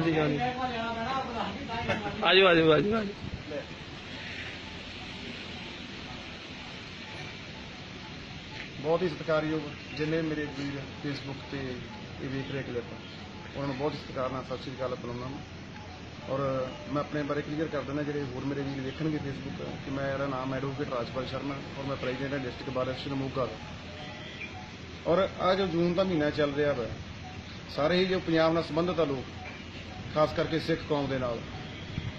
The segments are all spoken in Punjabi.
ਹਾਂਜੀ ਹਾਂਜੀ। ਆਜੋ ਆਜੋ ਆਜੋ ਆਜੋ। ਬਹੁਤ ਹੀ ਸਤਿਕਾਰਯੋਗ ਜਿੰਨੇ ਮੇਰੇ ਵੀਰ ਫੇਸਬੁੱਕ ਤੇ ਇਹ ਵੇਖ ਰਹੇ ਕਲਿੱਪ ਉਹਨਾਂ ਨੂੰ ਬਹੁਤ ਸਤਿਕਾਰ ਨਾਲ ਸਤਿ ਸ੍ਰੀ ਅਕਾਲ ਬੁਲਾਉਣਾ ਮੈਂ। ਔਰ ਮੈਂ ਆਪਣੇ ਬਾਰੇ ਕਲੀਅਰ ਕਰ ਦਿੰਦਾ, ਜਿਹੜੇ ਹੋਰ ਮੇਰੇ ਵੀਰ ਵੇਖਣਗੇ ਫੇਸਬੁੱਕ ਕਿ ਮੈਂ ਮੇਰਾ ਨਾਮ ਐਡਵੋਕੇਟ ਰਾਜਪਾਲ ਸ਼ਰਮਾ ਔਰ ਮੈਂ ਪ੍ਰੈਜ਼ੀਡੈਂਟ ਹਾਂ ਡਿਸਟ੍ਰਿਕਟ ਬਾਰ ਐਸੋਸੀਏਸ਼ਨ ਮੋਗਾ ਦਾ। ਔਰ ਆ ਜੋ ਜੂਨ ਦਾ ਮਹੀਨਾ ਚੱਲ ਰਿਹਾ ਵਾ, ਸਾਰੇ ਹੀ ਜੋ ਪੰਜਾਬ ਨਾਲ ਸੰਬੰਧਿਤ ਆ ਲੋਕ ਖਾਸ ਕਰਕੇ ਸਿੱਖ ਕੌਮ ਦੇ ਨਾਲ,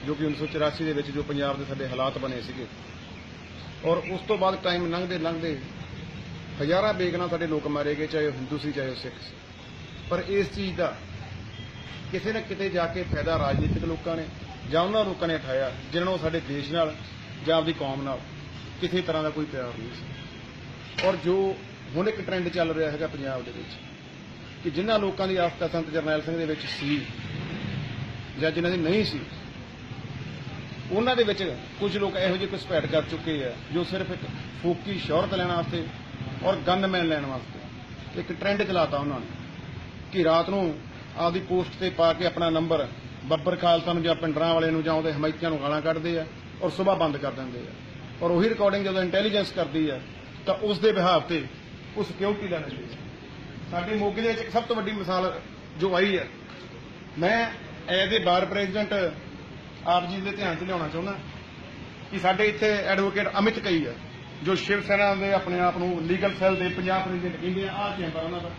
ਜੋ ਕਿ 1984 ਦੇ ਵਿੱਚ ਜੋ ਪੰਜਾਬ ਦੇ ਸਾਡੇ ਹਾਲਾਤ ਬਣੇ ਸੀਗੇ। ਔਰ ਉਸ ਤੋਂ ਬਾਅਦ ਟਾਈਮ ਲੰਘਦੇ ਲੰਘਦੇ ਹਜ਼ਾਰਾਂ ਬੇਗਨਾ ਸਾਡੇ ਲੋਕ ਮਾਰੇ ਗਏ, ਚਾਹੇ ਉਹ ਹਿੰਦੂ ਸੀ, ਚਾਹੇ ਉਹ ਸਿੱਖ ਸੀ। ਪਰ ਇਸ ਚੀਜ਼ ਦਾ ਕਿਸੇ ਨਾ ਕਿਤੇ ਜਾ ਕੇ ਫਾਇਦਾ ਰਾਜਨੀਤਿਕ ਲੋਕਾਂ ਨੇ ਜਾਂ ਉਹਨਾਂ ਲੋਕਾਂ ਨੇ ਉਠਾਇਆ, ਜਿਨ੍ਹਾਂ ਨੂੰ ਸਾਡੇ ਦੇਸ਼ ਨਾਲ ਜਾਂ ਆਪਦੀ ਕੌਮ ਨਾਲ ਕਿਸੇ ਤਰ੍ਹਾਂ ਦਾ ਕੋਈ ਪਿਆਰ ਨਹੀਂ ਸੀ। ਔਰ ਜੋ ਹੁਣ ਇੱਕ ਟ੍ਰੈਂਡ ਚੱਲ ਰਿਹਾ ਹੈਗਾ ਪੰਜਾਬ ਦੇ ਵਿੱਚ, ਕਿ ਜਿਨ੍ਹਾਂ ਲੋਕਾਂ ਦੀ ਆਸਥਾ ਸੰਤ ਜਰਨੈਲ ਸਿੰਘ ਦੇ ਵਿੱਚ ਸੀ ਜਾਂ ਜਿਨ੍ਹਾਂ ਦੀ ਨਹੀਂ ਸੀ, ਉਹਨਾਂ ਦੇ ਵਿੱਚ ਕੁਝ ਲੋਕ ਇਹੋ ਜਿਹੇ ਘੁਸਪੈਠ ਕਰ ਚੁੱਕੇ ਆ ਜੋ ਸਿਰਫ ਇੱਕ ਫੋਕੀ ਸ਼ੌਹਰਤ ਲੈਣ ਵਾਸਤੇ ਔਰ ਗਨਮੈਨ ਲੈਣ ਵਾਸਤੇ ਇੱਕ ਟ੍ਰੈਂਡ ਚਲਾਤਾ ਉਹਨਾਂ ਨੇ ਕਿ ਰਾਤ ਨੂੰ ਆਪਦੀ ਪੋਸਟ ਤੇ ਪਾ ਕੇ ਆਪਣਾ ਨੰਬਰ ਬੱਬਰ ਖਾਲਸਾ ਨੂੰ ਜਾਂ ਪਿੰਡਰਾਂ ਵਾਲੇ ਨੂੰ ਜਾਂ ਉਹਦੇ ਹਮਾਇਤੀਆਂ ਨੂੰ ਗਾਲਾਂ ਕੱਢਦੇ ਆ ਔਰ ਸਵੇਰ ਬੰਦ ਕਰ ਦਿੰਦੇ ਆ। ਔਰ ਉਹੀ ਰਿਕਾਰਡਿੰਗ ਜਦੋਂ ਇੰਟੈਲੀਜੈਂਸ ਕਰਦੀ ਆ, ਤਾਂ ਉਸ ਦੇ ਬਿਹਾਵ ਤੇ ਉਹ ਸਿਕਿਉਰਿਟੀ ਲੈ ਲੈਂਦੀ ਹੈ ਸਾਡੇ ਮੋਗੇ ਦੇ ਵਿੱਚ ਸਭ ਤੋਂ ਵੱਡੀ ਮਿਸਾਲ ਜੋ ਆਈ ਹੈ ਮੈਂ ਐਜ਼ ਏ ਬਾਰ ਪ੍ਰੈਜ਼ੀਡੈਂਟ ਆਪ ਜੀ ਦੇ ਧਿਆਨ 'ਚ ਲਿਆਉਣਾ ਚਾਹੁੰਦਾ ਕਿ ਸਾਡੇ ਇੱਥੇ ਐਡਵੋਕੇਟ ਅਮਿਤ ਕਈ ਹੈ ਜੋ ਸ਼ਿਵ ਸੈਨਾ ਦੇ ਆਪਣੇ ਆਪ ਨੂੰ ਲੀਗਲ ਸੈੱਲ ਦੇ ਪੰਜਾਬ ਪ੍ਰੈਜ਼ੀਡੈਂਟ ਕਹਿੰਦੇ ਆ, ਆਹ ਚੈਂਬਰ ਉਹਨਾਂ ਦਾ।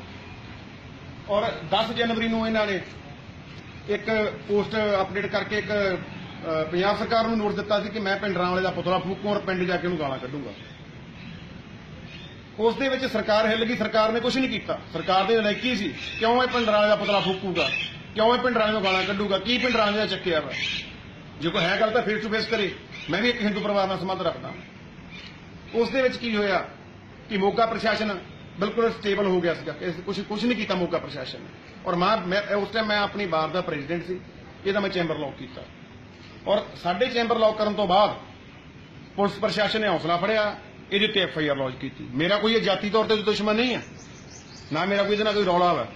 ਔਰ 10 ਜਨਵਰੀ ਨੂੰ ਇਹਨਾਂ ਨੇ ਇੱਕ ਪੋਸਟ ਅਪਡੇਟ ਕਰਕੇ ਇੱਕ ਪੰਜਾਬ ਸਰਕਾਰ ਨੂੰ ਨੋਟ ਦਿੱਤਾ ਸੀ ਕਿ ਮੈਂ ਪਿੰਡਰਾਂ ਵਾਲੇ ਦਾ ਪੁਤਲਾ ਫੂਕੂ ਔਰ ਪਿੰਡ ਜਾ ਕੇ ਉਹਨੂੰ ਗਾਲਾਂ ਕੱਢੂੰਗਾ। ਉਸ ਦੇ ਵਿੱਚ ਸਰਕਾਰ ਹਿੱਲ ਗਈ, ਸਰਕਾਰ ਨੇ ਕੁਝ ਨਹੀਂ ਕੀਤਾ। ਸਰਕਾਰ ਦੇ ਨਲਾਇਕੀ ਸੀ, ਕਿਉਂ ਇਹ ਪਿੰਡਰਾਂ ਵਾਲੇ ਦਾ ਪੁਤਲਾ ਫੂਕੂਗਾ? ਕਿਉਂ ਇਹ ਪਿੰਡਰਾਂ ਵਾਲੇ ਨੂੰ ਗਾਲਾਂ ਕੱਢੂਗਾ? ਕੀ ਪਿੰਡਰਾਂ ਵਾਲੇ ਦਾ ਚੱਕਿਆ ਵਾ? ਜੇ ਕੋਈ ਹੈ ਗੱਲ ਤਾਂ ਫੇਸ ਟੂ ਫੇਸ ਕਰੇ। ਮੈਂ ਵੀ ਇੱਕ ਹਿੰਦੂ ਪਰਿਵਾਰ ਨਾਲ ਸੰਬੰਧ ਰੱਖਦਾ। ਉਸ ਦੇ ਵਿੱਚ ਕੀ ਹੋਇਆ ਕਿ ਮੋਗਾ ਪ੍ਰਸ਼ਾਸਨ ਬਿਲਕੁਲ ਸਟੇਬਲ ਹੋ ਗਿਆ ਸੀਗਾ। ਕੁਝ ਕੁਝ ਨਹੀਂ ਕੀਤਾ ਮੋਗਾ ਪ੍ਰਸ਼ਾਸਨ। ਨੇ ਔਰ ਮੈਂ ਉਸ ਟਾਈਮ ਮੈਂ ਆਪਣੀ ਬਾਰ ਦਾ ਪ੍ਰੈਜ਼ੀਡੈਂਟ ਸੀ। ਇਹਦਾ ਮੈਂ ਚੈਂਬਰ ਲੌਕ ਕੀਤਾ। ਔਰ ਸਾਡੇ ਚੈਂਬਰ ਲੌਕ ਕਰਨ ਤੋਂ ਬਾਅਦ ਪੁਲਿਸ ਪ੍ਰਸ਼ਾਸਨ ਨੇ ਹੌਸਲਾ ਫੜਿਆ। ਇਹਦੇ ਤੇ ਐਫ ਆਈ ਆਰ ਲੌਜ ਕੀਤੀ। ਮੇਰਾ ਕੋਈ ਇਹ ਜਾਤੀ ਤੌਰ ਤੇ ਦੁਸ਼ਮਣ ਨਹੀਂ ਹੈ। ਨਾ ਮੇਰਾ ਕੋਈ ਇਹਦੇ ਨਾਲ ਕੋਈ ਰੌਲਾ ਵਾ।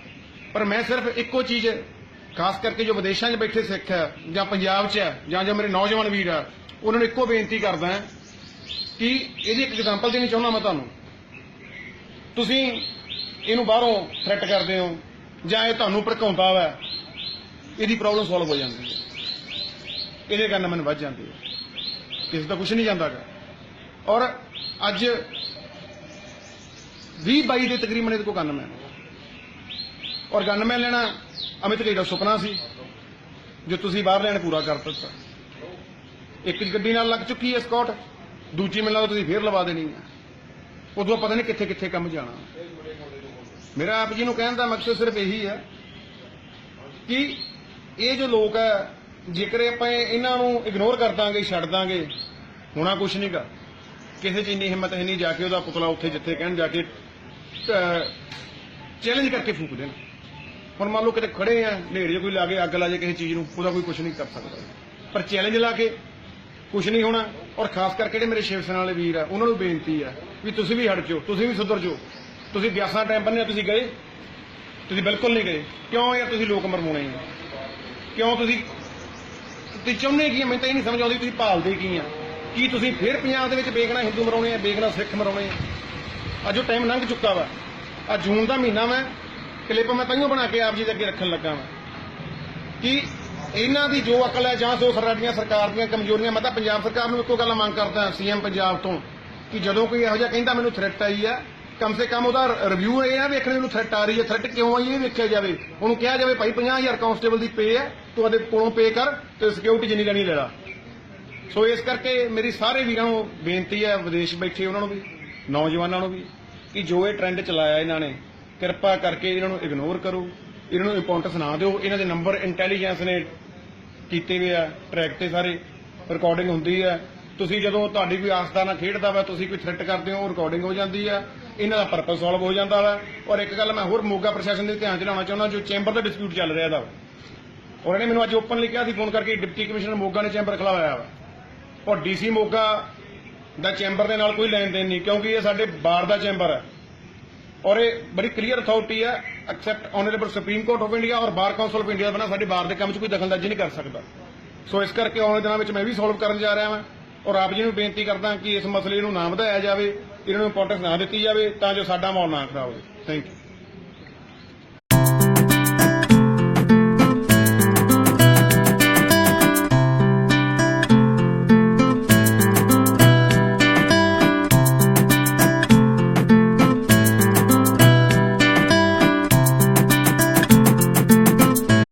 ਪਰ ਮੈਂ ਸਿਰਫ ਇੱਕੋ ਚੀਜ਼ ਖਾਸ ਕਰਕੇ ਜੋ ਵਿਦੇਸ਼ਾਂ 'ਚ ਬੈਠੇ ਸਿੱਖ ਹੈ, ਜਾਂ ਪੰਜਾਬ 'ਚ ਹੈ, ਜਾਂ ਜੋ ਮੇਰੇ ਨੌਜਵਾਨ ਵੀਰ ਹੈ, ਉਹਨਾਂ ਨੂੰ ਇੱਕੋ ਬੇਨਤੀ ਕਰਦਾ ਹਾਂ ਕਿ ਇਹਦੀ ਇੱਕ ਐਗਜ਼ਾਮਪਲ ਦੇਣੀ ਚਾਹੁੰਦਾ ਮੈਂ ਤੁਹਾਨੂੰ। ਤੁਸੀਂ ਇਹਨੂੰ ਬਾਹਰੋਂ ਥ੍ਰੈਟ ਕਰਦੇ ਹੋ, ਜਾਂ ਇਹ ਤੁਹਾਨੂੰ ਭੜਕਾਉਂਦਾ ਵਾ, ਇਹਦੀ ਪ੍ਰੋਬਲਮ ਸੋਲਵ ਹੋ ਜਾਂਦੀ ਹੈ। ਇਹਦੇ ਕਾਰਨ ਮੈਨੂੰ ਵੱਧ ਜਾਂਦੀ ਹੈ। ਕਿਸੇ ਦਾ ਕੁਝ ਨਹੀਂ ਜਾਂਦਾਗਾ ਔਰ ਅੱਜ 20 22 ਦੇ ਤਕਰੀਬਨ ਇਹਦੇ ਕੋਲ ਗਨਮੈਨ ਔਰ ਗਨਮੈਨ ਲੈਣਾ ਅਮਿਤ ਜੀ ਦਾ ਸੁਪਨਾ ਸੀ ਜੋ ਤੁਸੀਂ ਬਾਹਰ ਲੈਣ ਪੂਰਾ ਕਰ ਦਿੱਤਾ। ਇੱਕ ਗੱਡੀ ਨਾਲ ਲੱਗ ਚੁੱਕੀ ਹੈ ਸਕਾਟ ਦੂਜੀ ਮੈਨੂੰ ਲੱਗਦਾ ਤੁਸੀਂ ਫੇਰ ਲਵਾ ਦੇਣੀ ਹੈ। ਉਦੋਂ ਪਤਾ ਨਹੀਂ ਕਿੱਥੇ ਕਿੱਥੇ ਕੰਮ ਜਾਣਾ। ਮੇਰਾ ਆਪ ਜੀ ਨੂੰ ਕਹਿਣ ਦਾ ਮਕਸਦ ਸਿਰਫ ਇਹੀ ਹੈ ਕਿ ਇਹ ਜੋ ਲੋਕ ਹੈ, ਜੇਕਰ ਆਪਾਂ ਇਹਨਾਂ ਨੂੰ ਇਗਨੋਰ ਕਰ ਦਾਂਗੇ, ਛੱਡ ਦਾਂਗੇ, ਹੋਣਾ ਕੁਛ ਨਹੀਂਗਾ ਕਿਸੇ 'ਚ ਇੰਨੀ ਹਿੰਮਤ ਹੈ ਨਹੀਂ ਜਾ ਕੇ ਉਹਦਾ ਪੁਤਲਾ ਉੱਥੇ ਜਿੱਥੇ ਕਹਿਣ ਜਾ ਕੇ ਚੈਲੰਜ ਕਰਕੇ ਫੂਕ ਦੇਣ। ਹੁਣ ਮੰਨ ਲਓ ਕਿਤੇ ਖੜੇ ਆ, ਨੇੜੇ ਜੇ ਕੋਈ ਲਾ ਕੇ ਅੱਗ ਲਾ ਜੇ ਕਿਸੇ ਚੀਜ਼ ਨੂੰ, ਉਹਦਾ ਕੋਈ ਕੁਛ ਨਹੀਂ ਕਰ ਸਕਦਾ। ਪਰ ਚੈਲੰਜ ਲਾ ਕੇ ਕੁਛ ਨਹੀਂ ਹੋਣਾ, ਔਰ ਖਾਸ ਕਰਕੇ ਜਿਹੜੇ ਮੇਰੇ ਸ਼ਿਵ ਸੈਨਾ ਵਾਲੇ ਵੀਰ ਆ, ਉਹਨਾਂ ਨੂੰ ਬੇਨਤੀ ਆ ਵੀ ਤੁਸੀਂ ਵੀ ਹਟ ਜਾਓ, ਤੁਸੀਂ ਵੀ ਸੁਧਰ ਜਾਓ। ਤੁਸੀਂ ਬਿਆਸਾਂ ਟਾਈਮ ਬੰਨਿਆ ਤੁਸੀਂ ਗਏ। ਤੁਸੀਂ ਬਿਲਕੁਲ ਨਹੀਂ ਗਏ। ਕਿਉਂ ਯਾਰ ਤੁਸੀਂ ਲੋਕ ਮਰਵਾਉਣੇ ਆ? ਕਿਉਂ ਤੁਸੀਂ ਤੁਸੀਂ ਚਾਹੁੰਦੇ ਕੀ ਆ? ਮੈਨੂੰ ਤਾਂ ਇਹ ਨਹੀਂ ਸਮਝ ਆਉਂਦੀ ਤੁਸੀਂ ਭਾਲਦੇ ਕੀ ਆ? ਕੀ ਤੁਸੀਂ ਫਿਰ ਪੰਜਾਬ ਦੇ ਵਿੱਚ ਬੇਗਣਾ ਹਿੰਦੂ ਮਰਾਉਣੇ ਆ ਬੇਗਣਾ ਸਿੱਖ ਮਰਾਉਣੇ ਆ? ਅੱਜ ਉਹ ਟਾਈਮ ਲੰਘ ਚੁੱਕਾ ਵਾ। ਆ ਜੂਨ ਦਾ ਮਹੀਨਾ ਵਾ ਕਲਿੱਪ ਮੈਂ ਤਾਈਓ ਬਣਾ ਕੇ ਆਪ ਜੀ ਦੇ ਅੱਗੇ ਰੱਖਣ ਲੱਗਾ ਵਾ। ਕਿ ਇਹਨਾਂ ਦੀ ਜੋ ਅਕਲ ਹੈ ਜਾਂ ਸੋ ਸਾਡੀਆਂ ਸਰਕਾਰ ਦੀਆਂ ਕਮਜ਼ੋਰੀਆਂ, ਮੈਂ ਤਾਂ ਪੰਜਾਬ ਸਰਕਾਰ ਨੂੰ ਇੱਕੋ ਗੱਲ ਮੰਗ ਕਰਦਾ ਸੀਐਮ ਪੰਜਾਬ ਤੋਂ, ਕਿ ਜਦੋਂ ਕੋਈ ਇਹੋ ਜਿਹਾ ਕਹਿੰਦਾ ਮੈਨੂੰ ਥ੍ਰੈਟ ਆਈ ਹੈ, ਕਮ ਸੇ ਕਮ ਉਹਦਾ ਰਿਵਿਊ ਇਹ ਆ ਵੇਖਣੇ ਨੂੰ ਥ੍ਰੈਟ ਆ ਰਹੀ ਹੈ ਥ੍ਰੈਟ ਕਿਉਂ ਆਈ ਇਹ ਵੇਖਿਆ ਜਾਵੇ। ਉਹਨੂੰ ਕਿਹਾ ਜਾਵੇ, ਭਾਈ 50000 ਕਾਂਸਟੇਬਲ ਦੀ ਪੇ ਹੈ, ਤੂੰ ਉਹਦੇ ਕੋਲੋਂ ਪੇ ਕਰ, ਤੇ ਸਿਕਿਉਰਿਟੀ ਜਿੰਨੀ ਲੈਣੀ ਲੈ ਲਾ। ਸੋ ਇਸ ਕਰਕੇ ਮੇਰੀ ਸਾਰੇ ਵੀਰਾਂ ਨੂੰ ਬੇਨਤੀ ਹੈ, ਵਿਦੇਸ਼ ਬੈਠੇ ਉਹਨਾਂ ਨੂੰ ਵੀ, ਨੌਜਵਾਨਾਂ ਨੂੰ ਵੀ, ਕਿ ਜੋ ਇਹ ਟ੍ਰੈਂਡ ਚਲਾਇਆ ਇਹਨਾਂ ਨੇ ਕਿਰਪਾ ਕਰਕੇ ਇਹਨਾਂ ਨੂੰ ਇਗਨੋਰ ਕਰੋ, ਇਹਨਾਂ ਨੂੰ ਇੰਪੋਰਟੈਂਸ ਨਾ ਦਿਓ। ਇਹਨਾਂ ਦੇ ਨੰਬਰ ਇੰਟੈਲੀਜੈਂਸ ਨੇ ਕੀਤੇ ਹੋਏ ਆ ਟਰੈਕ ਤੇ ਸਾਰੇ ਰਿਕਾਰਡਿੰਗ ਹੁੰਦੀ ਹੈ ਤੁਸੀਂ ਜਦੋਂ ਤੁਹਾਡੀ ਕੋਈ ਆਸਥਾ ਨਾਲ ਖੇਡਦਾ ਵਾ, ਤੁਸੀਂ ਕੋਈ ਥ੍ਰੈਟ ਕਰਦੇ ਹੋ ਰਿਕਾਰਡਿੰਗ ਹੋ ਜਾਂਦੀ ਆ। ਇਹਨਾਂ ਦਾ ਪਰਪਸ ਸੋਲਵ ਹੋ ਜਾਂਦਾ ਵਾ। ਔਰ ਇੱਕ ਗੱਲ ਮੈਂ ਹੋਰ ਮੋਗਾ ਪ੍ਰਸ਼ਾਸਨ ਦੇ ਧਿਆਨ ਚ ਲਿਆਉਣਾ ਚਾਹੁੰਦਾ, ਜੋ ਚੈਂਬਰ ਦਾ ਡਿਸਪਿਊਟ ਚੱਲ ਰਿਹਾ ਦਾ ਉਹਨਾਂ ਨੇ ਮੈਨੂੰ ਅੱਜ ਓਪਨਲੀ ਕਿਹਾ ਸੀ, ਫੋਨ ਕਰਕੇ ਡਿਪਟੀ ਕਮਿਸ਼ਨਰ ਮੋਗਾ ਨੇ ਚੈਂਬਰ ਖਿਲਾਇਆ ਵਾ। ਔਰ ਡੀਸੀ ਮੋਗਾ ਦਾ ਚੈਂਬਰ ਦੇ ਨਾਲ ਕੋਈ ਲੈਣ ਦੇਣ ਨਹੀਂ, ਕਿਉਂਕਿ ਇਹ ਸਾਡੇ ਬਾਰ ਦਾ ਚੈਂਬਰ ਹੈ ਔਰ ਇਹ ਬੜੀ ਕਲੀਅਰ ਅਥਾਰਟੀ ਹੈ except honourable Supreme Court of India ਔਰ ਬਾਰ ਕਾਉਂਸਲ ਆਫ ਇੰਡੀਆ ਬਣਾ ਸਾਡੇ ਬਾਰ ਦੇ ਕੰਮ 'ਚ ਕੋਈ ਦਖਲਅੰਦਾਜ਼ੀ ਨਹੀਂ ਕਰ ਸਕਦਾ। ਸੋ ਇਸ ਕਰਕੇ ਆਉਣ ਵਾਲੇ ਦਿਨਾਂ ਵਿੱਚ ਮੈਂ ਵੀ ਸੋਲਵ ਕਰਨ ਜਾ ਰਿਹਾ ਹਾਂ ਔਰ ਆਪ ਜੀ ਨੂੰ ਬੇਨਤੀ ਕਰਦਾ ਕਿ ਇਸ ਮਸਲੇ ਨੂੰ ਨਾ ਵਧਾਇਆ ਜਾਵੇ, ਇਹਨਾਂ ਨੂੰ ਇੰਪੋਰਟੈਂਸ ਨਾ ਦਿੱਤੀ ਜਾਵੇ ਤਾਂ ਜੋ ਸਾਡਾ ਮਾਹੌਲ ਨਾ ਖਰਾਬ ਹੋਵੇ। Thank you